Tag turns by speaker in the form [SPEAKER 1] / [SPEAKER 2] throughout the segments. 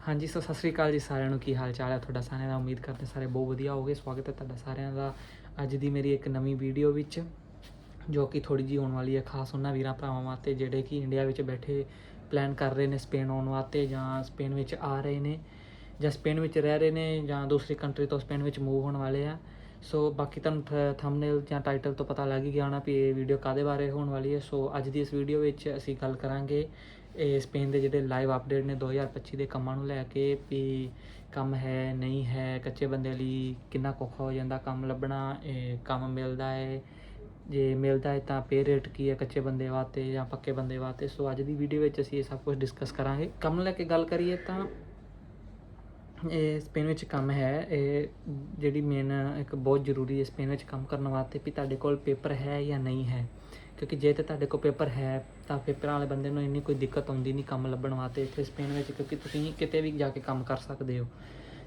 [SPEAKER 1] ਹਾਂਜੀ, ਸੋ ਸਤਿ ਸ੍ਰੀ ਅਕਾਲ ਜੀ ਸਾਰਿਆਂ ਨੂੰ। ਕੀ ਹਾਲ ਚਾਲ ਹੈ ਤੁਹਾਡਾ? ਸਾਰਿਆਂ ਦਾ ਉਮੀਦ ਕਰਦੇ ਸਾਰੇ ਬਹੁਤ ਵਧੀਆ ਹੋਗੇ ਸਵਾਗਤ ਹੈ ਤੁਹਾਡਾ ਸਾਰਿਆਂ ਦਾ ਅੱਜ ਦੀ ਮੇਰੀ ਇੱਕ ਨਵੀਂ ਵੀਡੀਓ ਵਿੱਚ, ਜੋ ਕਿ ਥੋੜੀ ਜੀ ਹੋਣ ਵਾਲੀ ਹੈ ਖਾਸ ਉਹਨਾਂ ਵੀਰਾਂ ਭਰਾਵਾਂ ਵਾਸਤੇ, ਜਿਹੜੇ ਕਿ ਇੰਡੀਆ ਵਿੱਚ ਬੈਠੇ ਪਲਾਨ ਕਰ ਰਹੇ ਨੇ ਸਪੇਨ ਆਉਣ ਵਾਸਤੇ ਜਾਂ ਸਪੇਨ ਵਿੱਚ ਆ ਰਹੇ ਨੇ ਜਾਂ ਸਪੇਨ ਵਿੱਚ ਰਹਿ ਰਹੇ ਨੇ ਜਾਂ ਦੂਸਰੀ ਕੰਟਰੀ ਤੋਂ ਸਪੇਨ ਵਿੱਚ ਮੂਵ ਹੋਣ ਵਾਲੇ ਆ। ਸੋ ਬਾਕੀ ਤੁਹਾਨੂੰ ਥੰਬਨੇਲ ਜਾਂ ਟਾਈਟਲ ਤੋਂ ਪਤਾ ਲੱਗ ਹੀ ਗਿਆ ਹੋਣਾ ਵੀ ਇਹ ਵੀਡੀਓ ਕਾਦੇ ਬਾਰੇ ਹੋਣ ਵਾਲੀ ਹੈ। ਸੋ ਅੱਜ ਦੀ ਇਸ ਵੀਡੀਓ ਵਿੱਚ ਅਸੀਂ ਗੱਲ ਕਰਾਂਗੇ ਇਹ ਸਪੇਨ ਦੇ ਜਿਹੜੇ ਲਾਈਵ ਅਪਡੇਟ ਨੇ 2025 ਦੇ ਕੰਮਾਂ ਨੂੰ ਲੈ ਕੇ ਵੀ ਕੰਮ ਹੈ, ਨਹੀਂ ਹੈ, ਕੱਚੇ ਬੰਦੇ ਲਈ ਕਿੰਨਾ ਔਖਾ ਹੋ ਜਾਂਦਾ ਕੰਮ ਲੱਭਣਾ, ਇਹ ਕੰਮ ਮਿਲਦਾ ਹੈ। ਜੇ ਮਿਲਦਾ ਹੈ ਤਾਂ ਪੇ ਰੇਟ ਕੀ ਹੈ ਕੱਚੇ ਬੰਦੇ ਵਾਸਤੇ ਜਾਂ ਪੱਕੇ ਬੰਦੇ ਵਾਸਤੇ? ਸੋ ਅੱਜ ਦੀ ਵੀਡੀਓ ਵਿੱਚ ਅਸੀਂ ਇਹ ਸਭ ਕੁਝ ਡਿਸਕਸ ਕਰਾਂਗੇ। ਕੰਮ ਲੈ ਕੇ ਗੱਲ ਕਰੀਏ ਤਾਂ ਇਹ ਸਪੇਨ ਵਿੱਚ ਕੰਮ ਹੈ। ਇਹ ਜਿਹੜੀ ਮੇਨ ਇੱਕ ਬਹੁਤ ਜ਼ਰੂਰੀ ਹੈ ਸਪੇਨ ਵਿੱਚ ਕੰਮ ਕਰਨ ਵਾਸਤੇ ਵੀ ਤੁਹਾਡੇ ਕੋਲ ਪੇਪਰ ਹੈ ਜਾਂ ਨਹੀਂ ਹੈ। ਕਿਉਂਕਿ ਜੇ ਤੇ ਤੁਹਾਡੇ ਕੋਲ ਪੇਪਰ ਹੈ, ਤਾਂ ਪੇਪਰਾਂ ਵਾਲੇ ਬੰਦੇ ਨੂੰ ਇੰਨੀ ਕੋਈ ਦਿੱਕਤ ਆਉਂਦੀ ਨਹੀਂ ਕੰਮ ਲੱਭਣ ਵਾਸਤੇ ਇੱਥੇ ਸਪੇਨ ਵਿੱਚ, ਕਿਉਂਕਿ ਤੁਸੀਂ ਕਿਤੇ ਵੀ ਜਾ ਕੇ ਕੰਮ ਕਰ ਸਕਦੇ ਹੋ।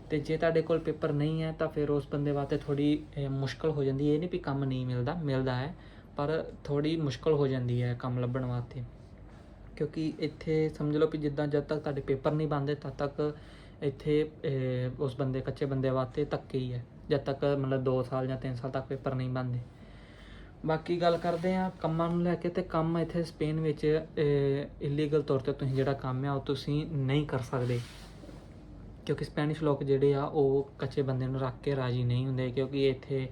[SPEAKER 1] ਤੇ ਜੇ ਤੁਹਾਡੇ ਕੋਲ ਪੇਪਰ ਨਹੀਂ ਹੈ, ਤਾਂ ਫਿਰ ਉਸ ਬੰਦੇ ਵਾਸਤੇ ਥੋੜੀ ਮੁਸ਼ਕਲ ਹੋ ਜਾਂਦੀ ਹੈ। ਇਹ ਨਹੀਂ ਵੀ ਕੰਮ ਨਹੀਂ ਮਿਲਦਾ ਮਿਲਦਾ ਹੈ, ਪਰ ਥੋੜੀ ਮੁਸ਼ਕਲ ਹੋ ਜਾਂਦੀ ਹੈ ਕੰਮ ਲੱਭਣ ਵਾਸਤੇ। ਕਿਉਂਕਿ ਇੱਥੇ ਸਮਝ ਲਓ ਵੀ ਜਿੱਦਾਂ ਜਦ ਤੱਕ ਤੁਹਾਡੇ ਪੇਪਰ ਨਹੀਂ ਬਣਦੇ, ਤਦ ਤੱਕ ਇੱਥੇ ਉਸ ਬੰਦੇ, ਕੱਚੇ ਬੰਦੇ ਵਾਸਤੇ ਧੱਕੇ ਹੀ ਹੈ। ਜਦ ਤੱਕ ਮਤਲਬ 2 ਸਾਲ ਜਾਂ 3 ਸਾਲ ਤੱਕ ਪੇਪਰ ਨਹੀਂ ਬਣਦੇ। ਬਾਕੀ ਗੱਲ ਕਰਦੇ ਆ ਕੰਮਾਂ ਨੂੰ ਲੈ ਕੇ ਤੇ ਕੰਮ ਇੱਥੇ ਸਪੇਨ ਵਿੱਚ ਇਲੀਗਲ ਤੌਰ ਤੇ ਤੁਸੀਂ ਜਿਹੜਾ ਕੰਮ ਆ, ਉਹ ਤੁਸੀਂ ਨਹੀਂ ਕਰ ਸਕਦੇ। ਕਿਉਂਕਿ ਸਪੈਨਿਸ਼ ਲੋਕ ਜਿਹੜੇ ਆ, ਉਹ ਕੱਚੇ ਬੰਦੇ ਨੂੰ ਰੱਖ ਕੇ ਰਾਜੀ ਨਹੀਂ ਹੁੰਦੇ, ਕਿਉਂਕਿ ਇੱਥੇ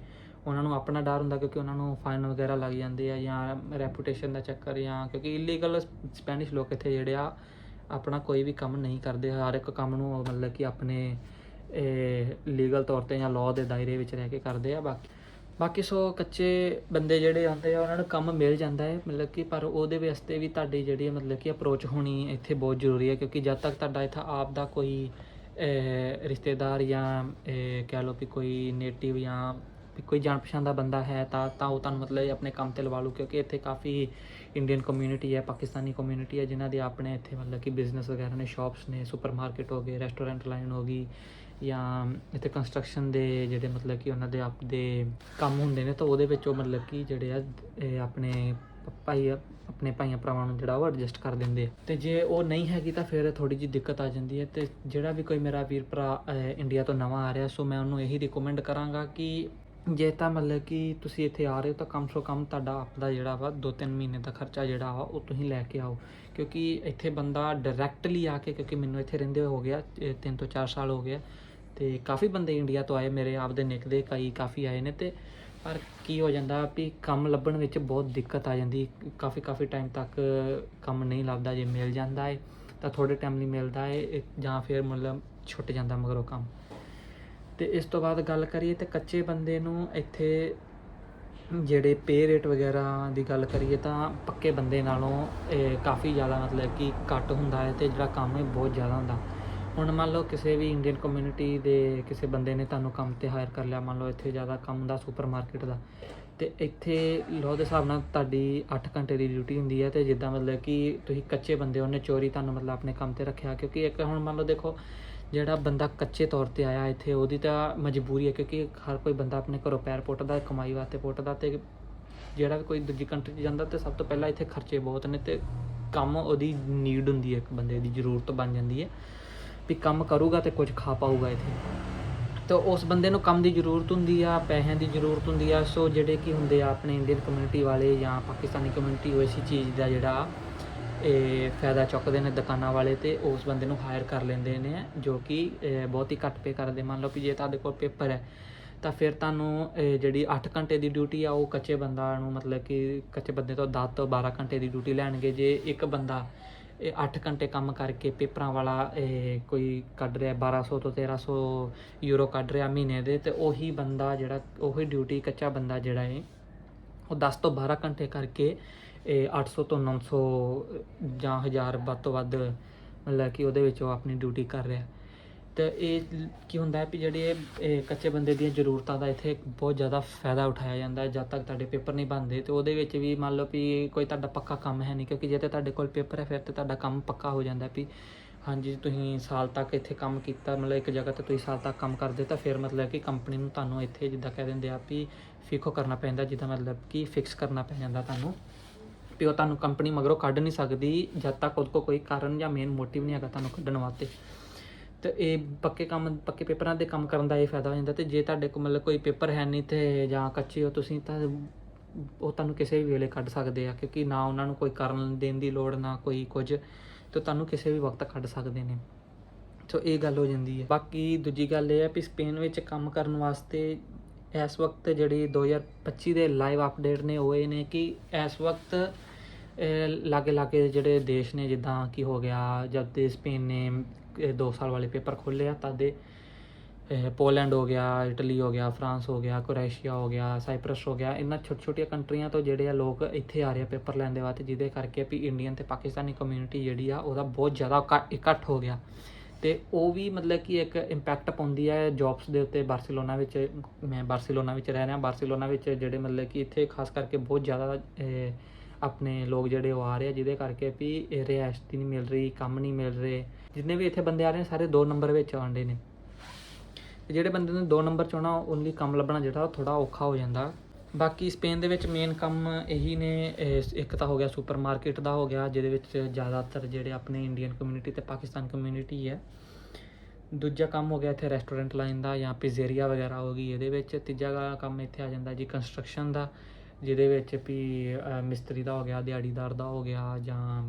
[SPEAKER 1] ਉਹਨਾਂ ਨੂੰ ਆਪਣਾ ਡਰ ਹੁੰਦਾ, ਕਿਉਂਕਿ ਉਹਨਾਂ ਨੂੰ ਫਾਈਨ ਵਗੈਰਾ ਲੱਗ ਜਾਂਦੇ ਆ ਜਾਂ ਰੈਪੂਟੇਸ਼ਨ ਦਾ ਚੱਕਰ ਜਾਂ, ਕਿਉਂਕਿ ਇਲੀਗਲ ਸਪੈਨਿਸ਼ ਲੋਕ ਇੱਥੇ ਜਿਹੜੇ ਆ, ਆਪਣਾ ਕੋਈ ਵੀ ਕੰਮ ਨਹੀਂ ਕਰਦੇ। ਹਰ ਇੱਕ ਕੰਮ ਨੂੰ ਉਹ ਮਤਲਬ ਕਿ ਆਪਣੇ ਲੀਗਲ ਤੌਰ ਤੇ ਜਾਂ ਲਾਅ ਦੇ ਦਾਇਰੇ ਵਿੱਚ ਰਹਿ ਕੇ ਕਰਦੇ ਆ। ਬਾਕੀ ਬਾਕੀ ਸੋ ਕੱਚੇ ਬੰਦੇ ਜਿਹੜੇ ਆਉਂਦੇ ਆ, ਉਹਨਾਂ ਨੂੰ ਕੰਮ ਮਿਲ ਜਾਂਦਾ ਹੈ, ਮਤਲਬ ਕਿ ਪਰ ਉਹਦੇ ਵਾਸਤੇ ਵੀ ਤੁਹਾਡੀ ਜਿਹੜੀ ਮਤਲਬ ਕਿ ਅਪਰੋਚ ਹੋਣੀ ਇੱਥੇ ਬਹੁਤ ਜ਼ਰੂਰੀ ਹੈ, ਕਿਉਂਕਿ ਜਦ ਤੱਕ ਤੁਹਾਡਾ ਇੱਥੇ ਆਪ ਦਾ ਕੋਈ ਰਿਸ਼ਤੇਦਾਰ ਜਾਂ ਕਹਿ ਲਓ ਵੀ ਕੋਈ ਨੇਟਿਵ ਜਾਂ ਕੋਈ ਜਾਣ ਪਛਾਣ ਦਾ ਬੰਦਾ ਹੈ, ਤਾਂ ਤਾਂ ਉਹ ਤੁਹਾਨੂੰ ਮਤਲਬ ਆਪਣੇ ਕੰਮ ਤੇ ਲਵਾ ਲੂ, ਕਿਉਂਕਿ ਇੱਥੇ ਕਾਫੀ ਇੰਡੀਅਨ ਕਮਿਊਨਿਟੀ ਹੈ, ਪਾਕਿਸਤਾਨੀ ਕਮਿਊਨਿਟੀ ਹੈ, ਜਿਨ੍ਹਾਂ ਦੇ ਆਪਣੇ ਇੱਥੇ ਮਤਲਬ ਕਿ ਬਿਜ਼ਨਸ ਵਗੈਰਾ ਨੇ ਸ਼ਾਪਸ ਨੇ ਸੁਪਰਮਾਰਕਟ ਹੋ ਗਏ ਰੈਸਟੋਰੈਂਟ ਲਾਈਨ ਹੋ ਗਈ ਜਾਂ ਇੱਥੇ ਕੰਸਟਰਕਸ਼ਨ ਦੇ ਜਿਹੜੇ ਮਤਲਬ ਕਿ ਉਹਨਾਂ ਦੇ ਆਪਦੇ ਕੰਮ ਹੁੰਦੇ ਨੇ ਤਾਂ ਉਹਦੇ ਵਿੱਚ ਉਹ ਮਤਲਬ ਕਿ ਜਿਹੜੇ ਆ ਆਪਣੇ ਭਾਈ, ਆਪਣੇ ਭਾਈਆਂ ਭਰਾਵਾਂ ਨੂੰ ਜਿਹੜਾ ਉਹ ਐਡਜਸਟ ਕਰ ਦਿੰਦੇ ਆ। ਤੇ ਜੇ ਉਹ ਨਹੀਂ ਹੈਗੀ ਤਾਂ ਫਿਰ ਥੋੜੀ ਜਿਹੀ ਦਿੱਕਤ ਆ ਜਾਂਦੀ ਹੈ ਤੇ ਜਿਹੜਾ ਵੀ ਕੋਈ ਮੇਰਾ ਵੀਰ ਭਰਾ ਇੰਡੀਆ ਤੋਂ ਨਵਾਂ ਆ ਰਿਹਾ, ਸੋ ਮੈਂ ਉਹਨੂੰ ਇਹੀ ਰਿਕਮੈਂਡ ਕਰਾਂਗਾ ਕਿ ਜੇ ਤਾਂ ਮਤਲਬ ਕਿ ਤੁਸੀਂ ਇੱਥੇ ਆ ਰਹੇ ਹੋ ਤਾਂ ਕਮ ਸੋ ਕਮ ਤੁਹਾਡਾ ਆਪਦਾ ਜਿਹੜਾ ਵਾ 2-3 ਮਹੀਨੇ ਦਾ ਖਰਚਾ ਜਿਹੜਾ ਵਾ ਉਹ ਤੁਸੀਂ ਲੈ ਕੇ ਆਓ। ਕਿਉਂਕਿ ਇੱਥੇ ਬੰਦਾ ਡਾਇਰੈਕਟਲੀ ਆ ਕੇ, ਕਿਉਂਕਿ ਮੈਨੂੰ ਇੱਥੇ ਰਹਿੰਦੇ ਹੋ ਗਿਆ 3 ਤੋਂ 4 ਸਾਲ ਹੋ ਗਿਆ ਤੇ ਕਾਫੀ ਬੰਦੇ ਇੰਡੀਆ ਤੋਂ ਆਏ, ਮੇਰੇ ਆਪਦੇ ਨਿਕ ਦੇ ਕਈ ਕਾਫੀ ਆਏ ਨੇ ਤੇ ਪਰ ਕੀ ਹੋ ਜਾਂਦਾ ਵੀ ਕੰਮ ਲੱਭਣ ਵਿੱਚ ਬਹੁਤ ਦਿੱਕਤ ਆ ਜਾਂਦੀ, ਕਾਫੀ ਕਾਫੀ ਟਾਈਮ ਤੱਕ ਕੰਮ ਨਹੀਂ ਲੱਭਦਾ, ਜੇ ਮਿਲ ਜਾਂਦਾ ਹੈ ਤਾਂ ਥੋੜੇ ਟਾਈਮ ਲਈ ਮਿਲਦਾ ਹੈ ਜਾਂ ਫਿਰ ਮਤਲਬ ਛੁੱਟ ਜਾਂਦਾ ਮਗਰੋਂ ਕੰਮ। ਤੇ ਇਸ ਤੋਂ ਬਾਅਦ ਗੱਲ ਕਰੀਏ ਤੇ ਕੱਚੇ ਬੰਦੇ ਨੂੰ ਇੱਥੇ ਜਿਹੜੇ ਪੇ ਰੇਟ ਵਗੈਰਾ ਦੀ ਗੱਲ ਕਰੀਏ ਤਾਂ ਪੱਕੇ ਬੰਦੇ ਨਾਲੋਂ ਇਹ ਕਾਫੀ ਜ਼ਿਆਦਾ ਮਤਲਬ ਕਿ ਘੱਟ ਹੁੰਦਾ ਹੈ ਤੇ ਜਿਹੜਾ ਕੰਮ ਹੈ ਬਹੁਤ ਜ਼ਿਆਦਾ ਹੁੰਦਾ। ਹੁਣ ਮੰਨ ਲਓ ਕਿਸੇ ਵੀ ਇੰਡੀਅਨ ਕਮਿਊਨਿਟੀ ਦੇ ਕਿਸੇ ਬੰਦੇ ਨੇ ਤੁਹਾਨੂੰ ਕੰਮ ਤੇ ਹਾਇਰ ਕਰ ਲਿਆ ਮੰਨ ਲਓ ਇੱਥੇ ਜ਼ਿਆਦਾ ਕੰਮ ਦਾ ਸੁਪਰਮਾਰਕਟ ਦਾ ਤੇ ਇੱਥੇ ਲੋਹ ਦੇ ਹਿਸਾਬ ਨਾਲ ਤੁਹਾਡੀ 8 ਘੰਟੇ ਦੀ ਡਿਊਟੀ ਹੁੰਦੀ ਹੈ ਤੇ ਜਿੱਦਾਂ ਮਤਲਬ ਕਿ ਤੁਸੀਂ ਕੱਚੇ ਬੰਦੇ ਹੋ, ਚੋਰੀ ਤੁਹਾਨੂੰ ਮਤਲਬ ਆਪਣੇ ਕੰਮ ਤੇ ਰੱਖਿਆ ਕਿਉਂਕਿ ਇੱਕ ਹੁਣ ਮੰਨ ਲਓ ਦੇਖੋ ਜਿਹੜਾ ਬੰਦਾ ਕੱਚੇ ਤੌਰ ਤੇ ਆਇਆ ਇੱਥੇ ਉਹਦੀ ਤਾਂ ਮਜਬੂਰੀ ਹੈ ਕਿਉਂਕਿ ਹਰ ਕੋਈ ਬੰਦਾ ਆਪਣੇ ਘਰੋਂ ਪੈਰ ਪੁੱਟਦਾ ਕਮਾਈ ਵਾਸਤੇ ਪੁੱਟਦਾ ਤੇ ਜਿਹੜਾ ਵੀ ਕੋਈ ਦੂਜੀ ਕੰਟਰੀ 'ਚ ਜਾਂਦਾ ਤੇ ਸਭ ਤੋਂ ਪਹਿਲਾਂ ਇੱਥੇ ਖਰਚੇ ਬਹੁਤ ਨੇ ਤੇ ਕੰਮ ਉਹਦੀ ਨੀਡ ਹੁੰਦੀ ਹੈ ਇੱਕ ਬੰਦੇ ਦੀ ਜ਼ਰੂਰਤ ਬਣ ਜਾਂਦੀ ਹੈ। ਵੀ ਕੰਮ ਕਰੂਗਾ ਤੇ ਕੁਝ ਖਾ ਪਾਊਗਾ ਇੱਥੇ। ਤਾਂ ਉਸ ਬੰਦੇ ਨੂੰ ਕੰਮ ਦੀ ਜ਼ਰੂਰਤ ਹੁੰਦੀ ਆ, ਪੈਸਿਆਂ ਦੀ ਜ਼ਰੂਰਤ ਹੁੰਦੀ ਆ। ਸੋ ਜਿਹੜੇ ਕੀ ਹੁੰਦੇ ਆ, ਆਪਣੇ ਇੰਡੀਅਨ ਕਮਿਊਨਿਟੀ ਵਾਲੇ ਜਾਂ ਪਾਕਿਸਤਾਨੀ ਕਮਿਊਨਿਟੀ ਉਹ ਇਸੀ ਚੀਜ਼ ਦਾ ਜਿਹੜਾ ਇਹ ਫਾਇਦਾ ਚੁੱਕਦੇ ਨੇ ਦੁਕਾਨਾਂ ਵਾਲੇ ਤੇ ਉਸ ਬੰਦੇ ਨੂੰ ਹਾਇਰ ਕਰ ਲੈਂਦੇ ਨੇ, ਜੋ ਕਿ ਬਹੁਤ ਹੀ ਘੱਟ ਪੇ ਕਰਦੇ। ਮੰਨ ਲਓ ਕਿ ਜੇ ਤੁਹਾਡੇ ਕੋਲ ਪੇਪਰ ਹੈ, ਤਾਂ ਫਿਰ ਤੁਹਾਨੂੰ ਜਿਹੜੀ 8 ਘੰਟੇ ਦੀ ਡਿਊਟੀ ਆ, ਉਹ ਕੱਚੇ ਬੰਦਾ ਨੂੰ ਮਤਲਬ ਕਿ ਕੱਚੇ ਬੰਦੇ ਤੋਂ 10 ਤੋਂ 12 ਘੰਟੇ ਦੀ ਡਿਊਟੀ ਲੈਣਗੇ। ਜੇ ਇੱਕ ਬੰਦਾ ਇਹ 8 ਘੰਟੇ ਕੰਮ ਕਰਕੇ ਪੇਪਰਾਂ ਵਾਲਾ ਇਹ ਕੋਈ ਕੱਢ ਰਿਹਾ 1200 ਤੋਂ 1300 ਯੂਰੋ ਕੱਢ ਰਿਹਾ ਮਹੀਨੇ ਦੇ ਤੇ ਉਹੀ ਬੰਦਾ ਜਿਹੜਾ, ਉਹੀ ਡਿਊਟੀ ਕੱਚਾ ਬੰਦਾ ਜਿਹੜਾ ਹੈ ਉਹ 10 ਤੋਂ 12 ਘੰਟੇ ਕਰਕੇ ਇਹ 800 ਤੋਂ 900 ਜਾਂ 1000 ਵੱਧ ਤੋਂ ਵੱਧ ਮਤਲਬ ਕਿ ਉਹਦੇ ਵਿੱਚ ਉਹ ਆਪਣੀ ਡਿਊਟੀ ਕਰ ਰਿਹਾ। ਤੇ uh, ਇਹ ਕੀ ਹੁੰਦਾ ਹੈ ਵੀ ਜਿਹੜੇ ਇਹ ਕੱਚੇ ਬੰਦੇ ਦੀਆਂ ਜ਼ਰੂਰਤਾਂ ਦਾ ਇੱਥੇ ਬਹੁਤ ਜ਼ਿਆਦਾ ਫਾਇਦਾ ਉਠਾਇਆ ਜਾਂਦਾ ਹੈ, ਜਦ ਤੱਕ ਤੁਹਾਡੇ ਪੇਪਰ ਨਹੀਂ ਬਣਦੇ, ਤੇ ਉਹਦੇ ਵਿੱਚ ਵੀ ਮੰਨ ਲਓ ਵੀ ਕੋਈ ਤੁਹਾਡਾ ਪੱਕਾ ਕੰਮ ਹੈ ਨਹੀਂ, ਕਿਉਂਕਿ ਜੇ ਤੇ ਤੁਹਾਡੇ ਕੋਲ ਪੇਪਰ ਹੈ, ਫਿਰ ਤੇ ਤੁਹਾਡਾ ਕੰਮ ਪੱਕਾ ਹੋ ਜਾਂਦਾ ਵੀ ਹਾਂਜੀ, ਤੁਸੀਂ ਸਾਲ ਤੱਕ ਇੱਥੇ ਕੰਮ ਕੀਤਾ, ਮਤਲਬ ਇੱਕ ਜਗ੍ਹਾ ਤੇ ਤੁਸੀਂ ਸਾਲ ਤੱਕ ਕੰਮ ਕਰਦੇ, ਤਾਂ ਫਿਰ ਮਤਲਬ ਕਿ ਕੰਪਨੀ ਨੂੰ ਤੁਹਾਨੂੰ ਇੱਥੇ ਜਿੱਦਾਂ ਕਹਿ ਦਿੰਦੇ ਆ ਵੀ ਫਿਕੋ ਕਰਨਾ ਪੈਂਦਾ ਜਿੱਦਾਂ ਮਤਲਬ ਕਿ ਫਿਕਸ ਕਰਨਾ ਪੈ ਜਾਂਦਾ ਤੁਹਾਨੂੰ। ਵੀ ਉਹ ਤੁਹਾਨੂੰ ਕੰਪਨੀ ਮਗਰੋਂ ਕੱਢ ਨਹੀਂ ਸਕਦੀ, ਜਦ ਤੱਕ ਉਹਦੇ ਕੋਲ ਕੋਈ ਕਾਰਨ ਜਾਂ ਮੇਨ ਮੋਟਿਵ ਨਹੀਂ ਹੈਗਾ ਤੁਹਾਨੂੰ ਕੱਢਣ ਵਾਸਤੇ। ਤੇ ਇਹ ਪੱਕੇ ਕੰਮ, ਪੱਕੇ ਪੇਪਰਾਂ ਦੇ ਕੰਮ ਕਰਨ ਦਾ ਇਹ ਫਾਇਦਾ ਹੋ ਜਾਂਦਾ ਤੇ ਜੇ ਤੁਹਾਡੇ ਕੋਲ ਮਤਲਬ ਕੋਈ ਪੇਪਰ ਹੈ ਨਹੀਂ ਤੇ ਜਾਂ ਕੱਚੇ ਹੋ ਤੁਸੀਂ ਤਾਂ ਉਹ ਤੁਹਾਨੂੰ ਕਿਸੇ ਵੀ ਵੇਲੇ ਕੱਢ ਸਕਦੇ ਆ ਕਿਉਂਕਿ ਨਾ ਉਹਨਾਂ ਨੂੰ ਕੋਈ ਕਾਰਨ ਦੇਣ ਦੀ ਲੋੜ, ਨਾ ਕੋਈ ਕੁਝ ਤੇ ਤੁਹਾਨੂੰ ਕਿਸੇ ਵੀ ਵਕਤ ਕੱਢ ਸਕਦੇ ਨੇ। ਸੋ ਇਹ ਗੱਲ ਹੋ ਜਾਂਦੀ ਹੈ। ਬਾਕੀ ਦੂਜੀ ਗੱਲ ਇਹ ਹੈ ਵੀ ਸਪੇਨ ਵਿੱਚ ਕੰਮ ਕਰਨ ਵਾਸਤੇ ਇਸ ਵਕਤ ਜਿਹੜੀ 2025 ਦੇ ਲਾਈਵ ਅਪਡੇਟ ਨੇ ਉਹ ਇਹ ਨੇ ਕਿ ਇਸ ਵਕਤ ਲਾਗੇ ਲਾਗੇ ਜਿਹੜੇ ਦੇਸ਼ ਨੇ ਜਿੱਦਾਂ ਕੀ ਹੋ ਗਿਆ, ਜਦ ਤੇ ਸਪੇਨ ਨੇ 2 ਸਾਲ ਵਾਲੇ ਪੇਪਰ ਖੋਲ੍ਹੇ ਆ, ਤਦ ਦੇ ਪੋਲੈਂਡ ਹੋ ਗਿਆ, ਇਟਲੀ ਹੋ ਗਿਆ, ਫਰਾਂਸ ਹੋ ਗਿਆ ਕੋਰੇਸ਼ੀਆ ਹੋ ਗਿਆ, ਸਾਈਪਰਸ ਹੋ ਗਿਆ, ਇਹਨਾਂ ਛੋਟੀ ਛੋਟੀਆਂ ਕੰਟਰੀਆਂ ਤੋਂ ਜਿਹੜੇ ਆ ਲੋਕ ਇੱਥੇ ਆ ਰਹੇ ਆ ਪੇਪਰ ਲੈਣ ਦੇ ਵਾਸਤੇ, ਜਿਹਦੇ ਕਰਕੇ ਵੀ ਇੰਡੀਅਨ ਤੇ ਪਾਕਿਸਤਾਨੀ ਕਮਿਊਨਿਟੀ ਜਿਹੜੀ ਆ, ਉਹਦਾ ਬਹੁਤ ਜ਼ਿਆਦਾ ਇਕੱਠ- ਹੋ ਗਿਆ। ਤੇ ਉਹ ਵੀ ਮਤਲਬ ਕਿ ਇੱਕ ਇੰਪੈਕਟ ਪਾਉਂਦੀ ਹੈ ਜੌਬਸ ਦੇ ਉੱਤੇ ਬਾਰਸੀਲੋਨਾ ਵਿੱਚ, ਮੈਂ ਬਾਰਸੀਲੋਨਾ ਵਿੱਚ ਰਹਿ ਰਿਹਾ, ਬਾਰਸੀਲੋਨਾ ਵਿੱਚ ਜਿਹੜੇ ਮਤਲਬ ਕਿ ਇੱਥੇ ਖਾਸ ਕਰਕੇ ਬਹੁਤ ਜ਼ਿਆਦਾ ਆਪਣੇ ਲੋਕ ਜਿਹੜੇ ਉਹ ਆ ਰਹੇ ਆ, ਜਿਹਦੇ ਕਰਕੇ ਵੀ ਇਹ ਰਿਹਾਇਸ਼ ਨਹੀਂ ਮਿਲ ਰਹੀ, ਕੰਮ ਨਹੀਂ ਮਿਲ ਰਹੇ। ਜਿੰਨੇ ਵੀ ਇੱਥੇ ਬੰਦੇ ਆ ਰਹੇ ਨੇ, ਸਾਰੇ 2 ਨੰਬਰ ਵਿੱਚ ਆਉਂਦੇ ਨੇ। ਤੇ ਜਿਹੜੇ ਬੰਦੇ ਨੇ 2 ਨੰਬਰ ਚ ਆਉਣਾ, ਉਹਨ ਲਈ ਕੰਮ ਲੱਭਣਾ ਜਿਹੜਾ, ਉਹ ਥੋੜਾ ਔਖਾ ਹੋ ਜਾਂਦਾ। ਬਾਕੀ ਸਪੇਨ ਦੇ ਵਿੱਚ ਮੇਨ ਕੰਮ ਇਹੀ ਨੇ ਇੱਕ ਤਾਂ ਹੋ ਗਿਆ ਸੁਪਰਮਾਰਕਟ ਦਾ ਹੋ ਗਿਆ, ਜਿਹਦੇ ਵਿੱਚ ਜ਼ਿਆਦਾਤਰ ਜਿਹੜੇ ਆਪਣੇ ਇੰਡੀਅਨ ਕਮਿਊਨਿਟੀ ਤੇ ਪਾਕਿਸਤਾਨ ਕਮਿਊਨਿਟੀ ਹੈ। ਦੂਜਾ ਕੰਮ ਹੋ ਗਿਆ ਇੱਥੇ ਰੈਸਟੋਰੈਂਟ ਲਾਈਨ ਦਾ ਜਾਂ ਪਿਜ਼ੇਰੀਆ ਵਗੈਰਾ ਹੋ ਗਈ ਇਹਦੇ ਵਿੱਚ। ਤੀਜਾ ਕੰਮ ਇੱਥੇ ਆ ਜਾਂਦਾ ਜੀ ਕੰਸਟਰਕਸ਼ਨ ਦਾ, ਜਿਹਦੇ ਵਿੱਚ ਵੀ ਮਿਸਤਰੀ ਦਾ ਹੋ ਗਿਆ, ਦਿਹਾੜੀਦਾਰ ਦਾ ਹੋ ਗਿਆ ਜਾਂ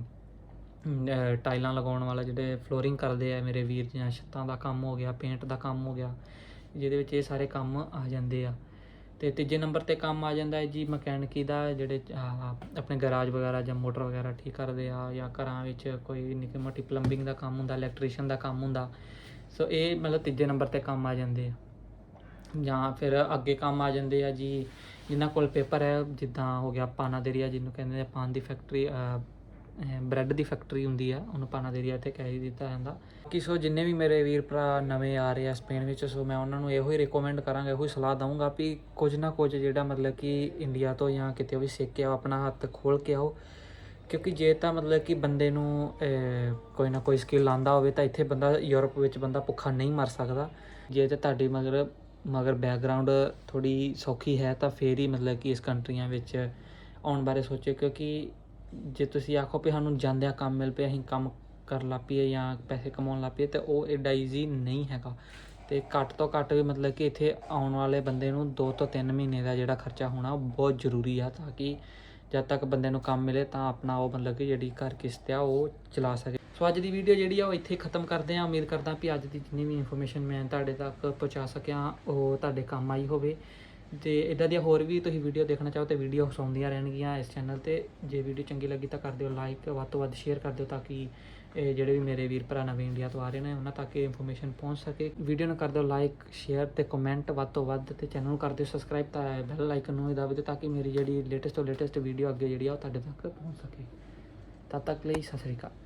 [SPEAKER 1] ਟਾਈਲਾਂ ਲਗਾਉਣ ਵਾਲਾ ਜਿਹੜੇ ਫਲੋਰਿੰਗ ਕਰਦੇ ਆ ਮੇਰੇ ਵੀਰ ਜਾਂ ਛੱਤਾਂ ਦਾ ਕੰਮ ਹੋ ਗਿਆ ਪੇਂਟ ਦਾ ਕੰਮ ਹੋ ਗਿਆ, ਜਿਹਦੇ ਵਿੱਚ ਇਹ ਸਾਰੇ ਕੰਮ ਆ ਜਾਂਦੇ ਆ। ਤੇ ਤੀਜੇ ਨੰਬਰ ਤੇ ਕੰਮ ਆ ਜਾਂਦਾ ਹੈ ਜੀ ਮਕੈਨਿਕੀ ਦਾ, ਜਿਹੜੇ ਆਪਣੇ ਗਰਾਜ ਵਗੈਰਾ ਜਾਂ ਮੋਟਰ ਵਗੈਰਾ ਠੀਕ ਕਰਦੇ ਆ ਜਾਂ ਘਰਾਂ ਵਿੱਚ ਕੋਈ ਨਿੱਕੀ ਮੋਟੀ ਪਲੰਬਿੰਗ ਦਾ ਕੰਮ ਹੁੰਦਾ ਇਲੈਕਟ੍ਰੀਸ਼ੀਅਨ ਦਾ ਕੰਮ ਹੁੰਦਾ। ਸੋ ਇਹ ਮਤਲਬ ਤੀਜੇ ਨੰਬਰ ਤੇ ਕੰਮ ਆ ਜਾਂਦੇ ਆ। ਜਾਂ ਫਿਰ ਅੱਗੇ ਕੰਮ ਆ ਜਾਂਦੇ ਆ ਜੀ, ਜਿਨ੍ਹਾਂ ਕੋਲ ਪੇਪਰ ਹੈ, ਜਿੱਦਾਂ ਹੋ ਗਿਆ ਪਾਨਾਦੇਰੀਆ ਜਿਹਨੂੰ ਕਹਿੰਦੇ ਆ ਪਾਨ ਦੀ ਫੈਕਟਰੀ ਬ੍ਰੈਡ ਦੀ ਫੈਕਟਰੀ ਹੁੰਦੀ ਆ, ਉਹਨੂੰ ਪਾਨਾਦੇਰੀਆ ਤੇ ਕਹਿ ਦਿੱਤਾ ਜਾਂਦਾ। ਕਿ ਸੋ ਜਿੰਨੇ ਵੀ ਮੇਰੇ ਵੀਰ ਭਰਾ ਨਵੇਂ ਆ ਰਹੇ ਆ ਸਪੇਨ ਵਿੱਚ, ਸੋ ਮੈਂ ਉਹਨਾਂ ਨੂੰ ਇਹੋ ਹੀ ਰეკਮੈਂਡ ਕਰਾਂਗਾ, ਇਹੋ ਹੀ ਸਲਾਹ ਦਊਂਗਾ ਵੀ ਕੁਝ ਨਾ ਕੁਝ ਜਿਹੜਾ ਮਤਲਬ ਕਿ ਇੰਡੀਆ ਤੋਂ ਜਾਂ ਕਿਤੇ ਵੀ ਸਿੱਖ ਕੇ ਆਓ, ਆਪਣਾ ਹੱਥ ਖੋਲ ਕੇ ਆਓ। ਕਿਉਂਕਿ ਜੇ ਤਾਂ ਮਤਲਬ ਕਿ ਬੰਦੇ ਨੂੰ ਕੋਈ ਨਾ ਕੋਈ ਸਕਿੱਲ ਆਂਦਾ ਹੋਵੇ ਤਾਂ ਇੱਥੇ ਬੰਦਾ ਯੂਰਪ ਵਿੱਚ ਬੰਦਾ ਭੁੱਖਾ ਨਹੀਂ ਮਰ ਸਕਦਾ। ਜੇ ਤੇ ਤੁਹਾਡੀ ਮਗਰ ਮਗਰ ਬੈਕਗ੍ਰਾਉਂਡ ਥੋੜੀ ਸੌਖੀ ਹੈ ਤਾਂ ਫੇਰ ਹੀ ਮਤਲਬ ਕਿ ਇਸ ਕੰਟਰੀਆਂ ਵਿੱਚ ਆਉਣ ਬਾਰੇ ਸੋਚੋ, ਕਿਉਂਕਿ ਜੇ ਤੁਸੀਂ ਆਖੋ ਵੀ ਸਾਨੂੰ ਜਾਂਦਿਆਂ ਕੰਮ ਮਿਲ ਪਿਆ, ਅਸੀਂ ਕੰਮ ਕਰ ਲਾ ਪਈਏ ਜਾਂ ਪੈਸੇ ਕਮਾਉਣ ਲਾ ਪਈਏ, ਤੇ ਉਹ ਐਡਾ ਈਜ਼ੀ ਨਹੀਂ ਹੈਗਾ। ਤੇ ਘੱਟ ਤੋਂ ਘੱਟ ਵੀ ਮਤਲਬ ਕਿ ਇੱਥੇ ਆਉਣ ਵਾਲੇ ਬੰਦੇ ਨੂੰ 2 ਤੋਂ 3 ਮਹੀਨੇ ਦਾ ਜਿਹੜਾ ਖਰਚਾ ਹੋਣਾ ਉਹ ਬਹੁਤ ਜ਼ਰੂਰੀ ਆ ਤਾਂ ਕਿ ਜਦ ਤੱਕ ਬੰਦੇ ਨੂੰ ਕੰਮ ਮਿਲੇ ਤਾਂ ਆਪਣਾ ਉਹ ਮਤਲਬ ਕਿ ਜਿਹੜੀ ਘਰ ਕਿਸ਼ਤ ਆ ਉਹ ਚਲਾ ਸਕੇ। ਸੋ ਅੱਜ ਦੀ ਵੀਡੀਓ ਜਿਹੜੀ ਆ ਉਹ ਇੱਥੇ ਖਤਮ ਕਰਦੇ ਆ ਉਮੀਦ ਕਰਦਾ ਵੀ ਅੱਜ ਦੀ ਜਿੰਨੀ ਵੀ ਇਨਫੋਰਮੇਸ਼ਨ ਮੈਂ ਤੁਹਾਡੇ ਤੱਕ ਪਹੁੰਚਾ ਸਕਿਆ, ਉਹ ਤੁਹਾਡੇ ਕੰਮ ਆਈ ਹੋਵੇ। ਤੇ ਇਦਾਂ ਦੀਆਂ ਹੋਰ ਵੀ ਤੁਸੀਂ ਵੀਡੀਓ ਦੇਖਣਾ ਚਾਹੋ ਤੇ ਵੀਡੀਓ ਹਸਾਉਂਦੀਆਂ ਰਹਿਣਗੀਆਂ ਇਸ ਚੈਨਲ ਤੇ। ਜੇ ਵੀਡੀਓ ਚੰਗੀ ਲੱਗੀ ਤਾਂ ਕਰ ਦਿਓ ਲਾਈਕ ਵੱਧ ਤੋਂ ਵੱਧ ਸ਼ੇਅਰ ਕਰ ਦਿਓ ਤਾਂ ਕਿ ਇਹ ਜਿਹੜੇ ਵੀ ਮੇਰੇ ਵੀਰ ਭਰਾ ਨਵੇਂ ਇੰਡੀਆ ਤੋਂ ਆ ਰਹੇ ਨੇ, ਉਹਨਾਂ ਤੱਕ ਇਹ ਇਨਫੋਰਮੇਸ਼ਨ ਪਹੁੰਚ ਸਕੇ। ਵੀਡੀਓ ਨੂੰ ਕਰ ਦਿਓ ਲਾਈਕ ਸ਼ੇਅਰ ਤੇ ਕਮੈਂਟ ਵੱਧ ਤੋਂ ਵੱਧ ਤੇ ਚੈਨਲ ਨੂੰ ਕਰ ਦਿਓ ਸਬਸਕ੍ਰਾਈਬ ਤਾਂ ਬੈਲ ਆਈਕਨ ਨੂੰ ਵੀ ਦਬਾ ਦਿਓ ਤਾਂ ਕਿ ਮੇਰੀ ਜਿਹੜੀ ਲੇਟੈਸਟ ਤੋਂ ਲੇਟੈਸਟ ਵੀਡੀਓ ਅੱਗੇ ਜਿਹੜੀ ਆ ਉਹ ਤੁਹਾਡੇ ਤੱਕ ਪਹੁੰਚ ਸਕੇ। ਤਦ ਤੱਕ ਲਈ ਸਤਿ ਸ੍ਰੀ ਅਕਾਲ।